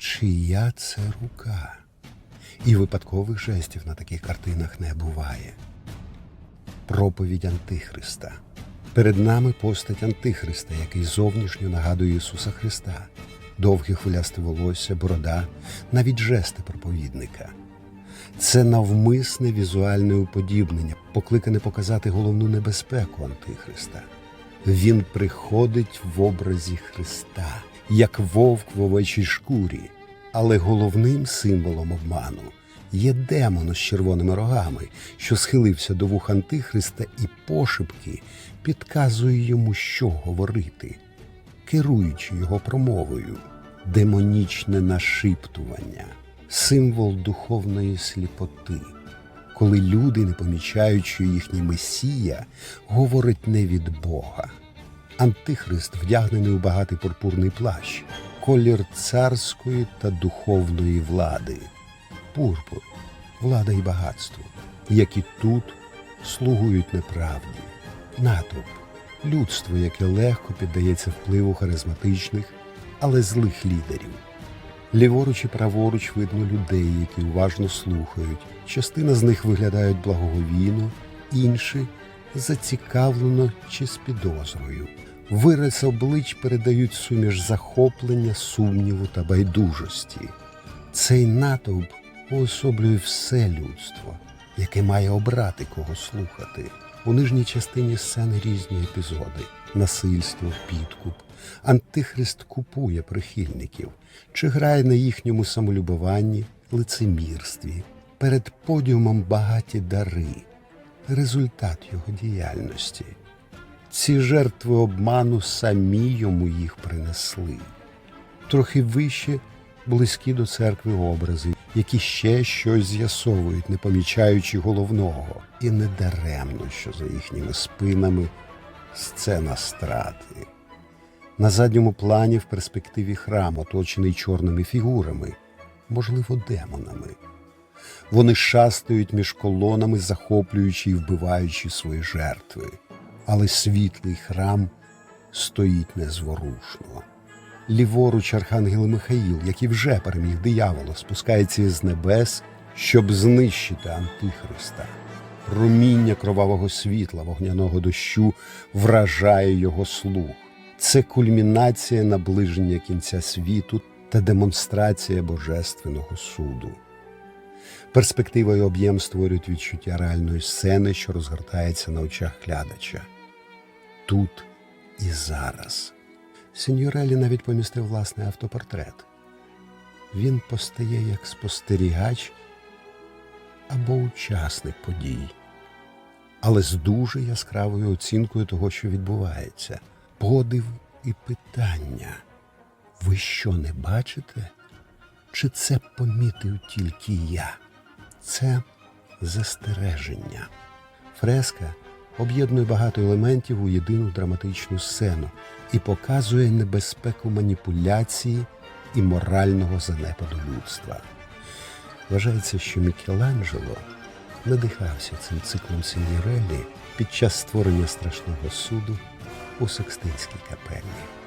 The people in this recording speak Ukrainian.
чия це рука. І випадкових жестів на таких картинах не буває. Проповідь Антихриста. Перед нами постать Антихриста, який зовнішньо нагадує Ісуса Христа, довге хвилясте волосся, борода, навіть жести проповідника. Це навмисне візуальне уподібнення, покликане показати головну небезпеку Антихриста. Він приходить в образі Христа, як вовк в овечій шкурі, але головним символом обману є демон з червоними рогами, що схилився до вух Антихриста і пошепки підказує йому, що говорити, керуючи його промовою, демонічне нашіптування, символ духовної сліпоти, коли люди, не помічають, що їхній месія говорить не від Бога. Антихрист вдягнений у багатий пурпурний плащ, колір царської та духовної влади, пурпур, влада і багатство, які тут слугують неправді, натовп, людство, яке легко піддається впливу харизматичних, але злих лідерів. Ліворуч і праворуч видно людей, які уважно слухають. Частина з них виглядають благоговійно, інші зацікавлено чи з підозрою. Вираз облич передають суміш захоплення, сумніву та байдужості. Цей натовп уособлює все людство, яке має обрати кого слухати. У нижній частині сцени різні епізоди: насильство, підкуп. Антихрист купує прихильників, чи грає на їхньому самолюбуванні, лицемірстві, перед подіумом багаті дари, результат його діяльності. Ці жертви обману самі йому їх принесли. Трохи вище близькі до церкви образи, які ще щось з'ясовують, не помічаючи головного, і не даремно, що за їхніми спинами сцена страти. На задньому плані в перспективі храм, оточений чорними фігурами, можливо, демонами. Вони шастають між колонами, захоплюючи і вбиваючи свої жертви. Але світлий храм стоїть незворушно. Ліворуч архангел Михаїл, який вже переміг диявола, спускається із небес, щоб знищити Антихриста. Проміння кровавого світла вогняного дощу вражає його слух. Це кульмінація наближення кінця світу та демонстрація божественного суду. Перспектива і об'єм створюють відчуття реальної сцени, що розгортається на очах глядача. Тут і зараз. Сіньорелі навіть помістив власний автопортрет. Він постає як спостерігач або учасник подій, але з дуже яскравою оцінкою того, що відбувається. Подив і питання. Ви що не бачите? Чи це помітив тільки я? Це застереження. Фреска об'єднує багато елементів у єдину драматичну сцену і показує небезпеку маніпуляції і морального занепаду людства. Вважається, що Мікеланджело надихався цим циклом Сіньорелі під час створення страшного суду у Секстинській капелі.